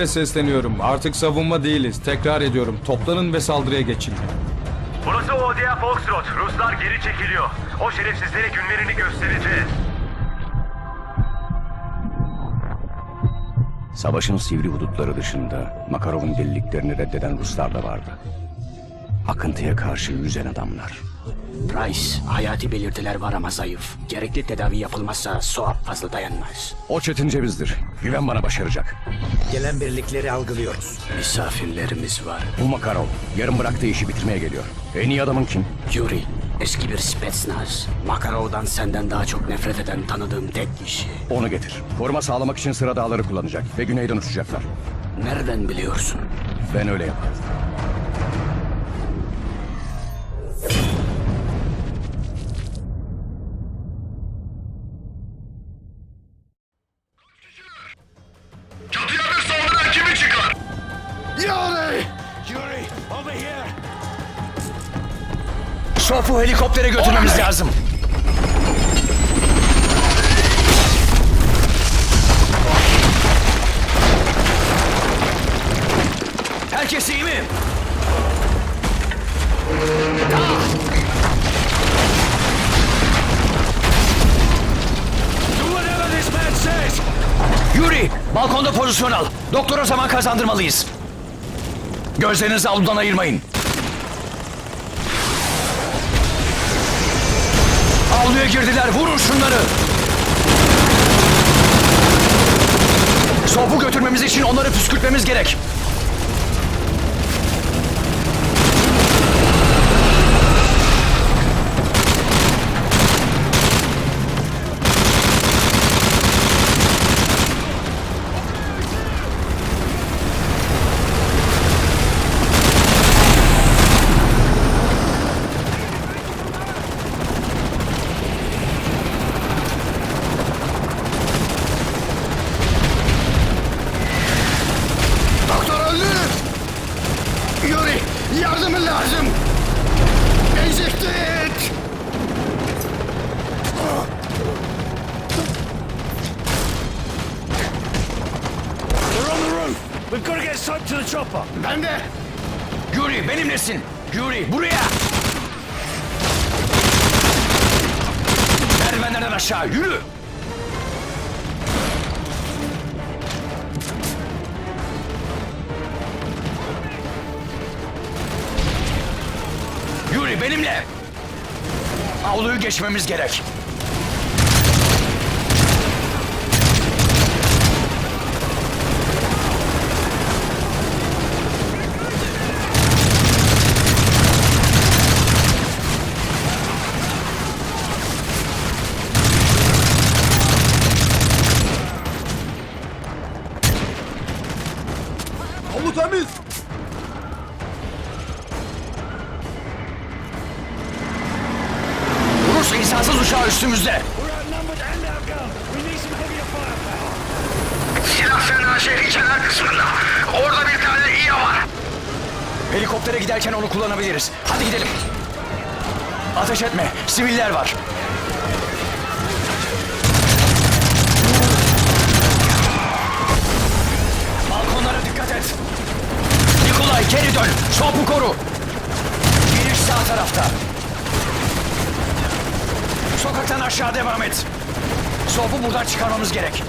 Askerlere sesleniyorum. Artık savunma değiliz. Tekrar ediyorum. Toplanın ve saldırıya geçin. Burası Odia Foxtrot. Ruslar geri çekiliyor. O şerefsizlere günlerini göstereceğiz. Savaşın sivri hudutları dışında Makarov'un deliliklerini reddeden Ruslar da vardı. Akıntıya karşı yüzen adamlar. Price, hayati belirtiler var ama zayıf. Gerekli tedavi yapılmazsa Soap fazla dayanmaz. O çetin cevizdir. Güven bana başaracak. Gelen birlikleri algılıyoruz. Misafirlerimiz var. Bu Makarov yarın bıraktığı işi bitirmeye geliyor. En iyi adamın kim? Yuri, eski bir Spetsnaz. Makarov'dan senden daha çok nefret eden tanıdığım tek kişi. Onu getir. Koruma sağlamak için sıra dağları kullanacak ve güneyden uçacaklar. Nereden biliyorsun? Ben öyle yaparım. Sofu helikoptere götürmemiz lazım. Herkes iyi mi? Yuri, balkonda pozisyon al. Doktora zaman kazandırmalıyız. Gözlerinizi avludan ayırmayın. Avluya girdiler. Vurun şunları. Sopu götürmemiz için onları püskürtmemiz gerek. We've got to get Soap to the chopper. Ben de! Yuri benimlesin. Yuri buraya. Merdivenlerden aşağı yürü. Yuri benimle. Avluyu geçmemiz gerek. Temiz. Rus insansız uçağı üstümüzde. Silah fena şehrin kenar kısmında. Orada bir tane İYA var. Helikoptere giderken onu kullanabiliriz. Hadi gidelim. Ateş etme. Siviller var. Nikolay geri dön. Soğupu koru. Giriş sağ tarafta. Sokaktan aşağı devam et. Soğupu buradan çıkarmamız gerek.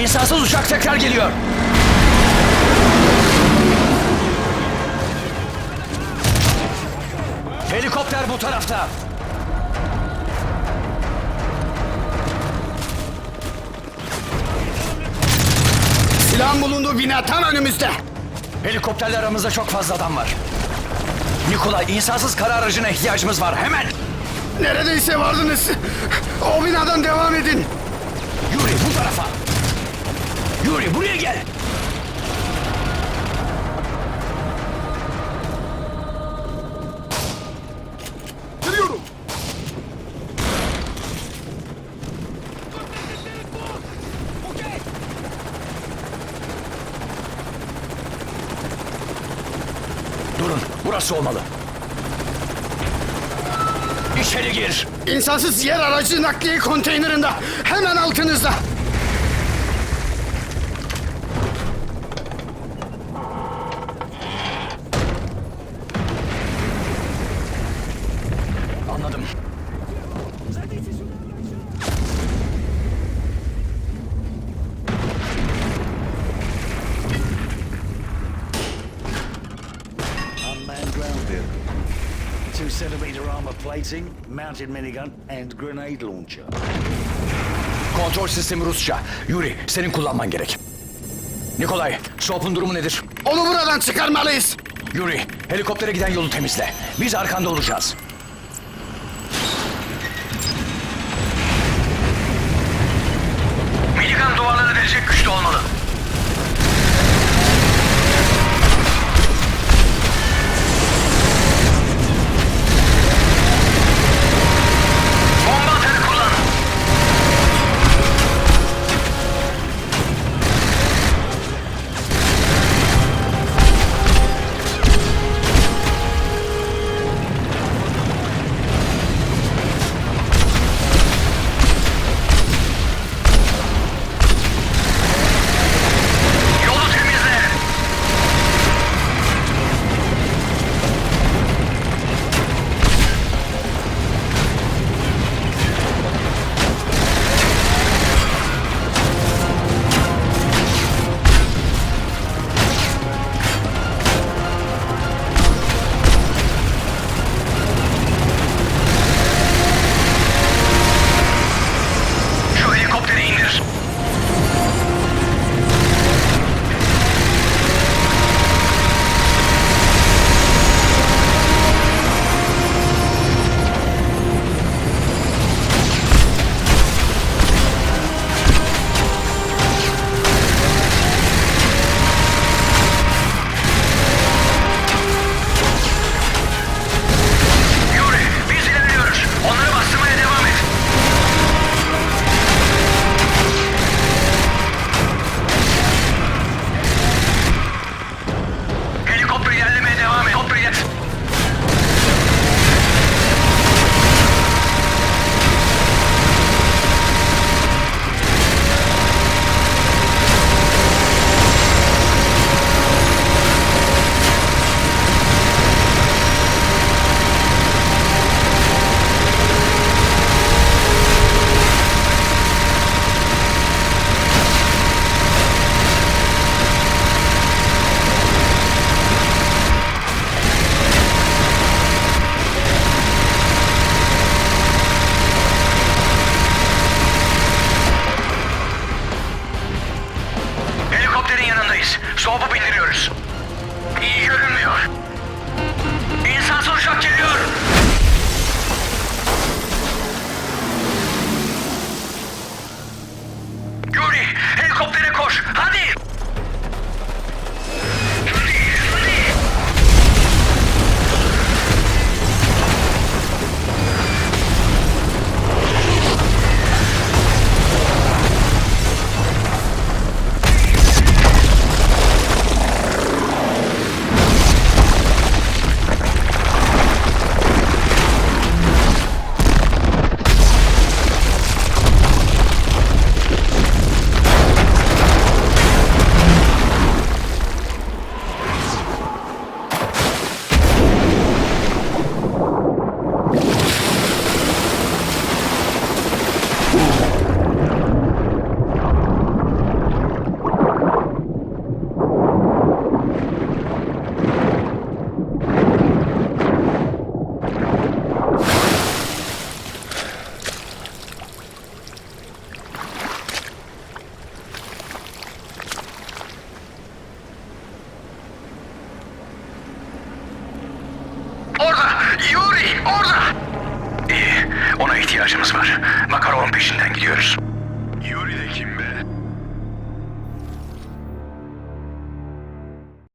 İnsansız uçak tekrar geliyor. Helikopter bu tarafta. Silahın bulunduğu bina tam önümüzde. Helikopterle aramızda çok fazla adam var. Nikolay, insansız kara aracına ihtiyacımız var. Hemen! Neredeyse vardınız. O binadan devam edin. Yuri bu tarafa. Yuri buraya gel. Durun, burası olmalı. İçeri gir. İnsansız yer aracı nakliye konteynerinde. Hemen altınızda. Vehicle. Two centimeter armor plating, mounted minigun, and grenade launcher. Kontrol sistemi Rusça. Yuri, senin kullanman gerek. Nikolay, Soap'un durumu nedir? Onu buradan çıkarmalıyız. Yuri, helikoptere giden yolu temizle. Biz arkanda olacağız. Orada! Yuri! Orada! İyi. Ona ihtiyacımız var. Makaron peşinden gidiyoruz.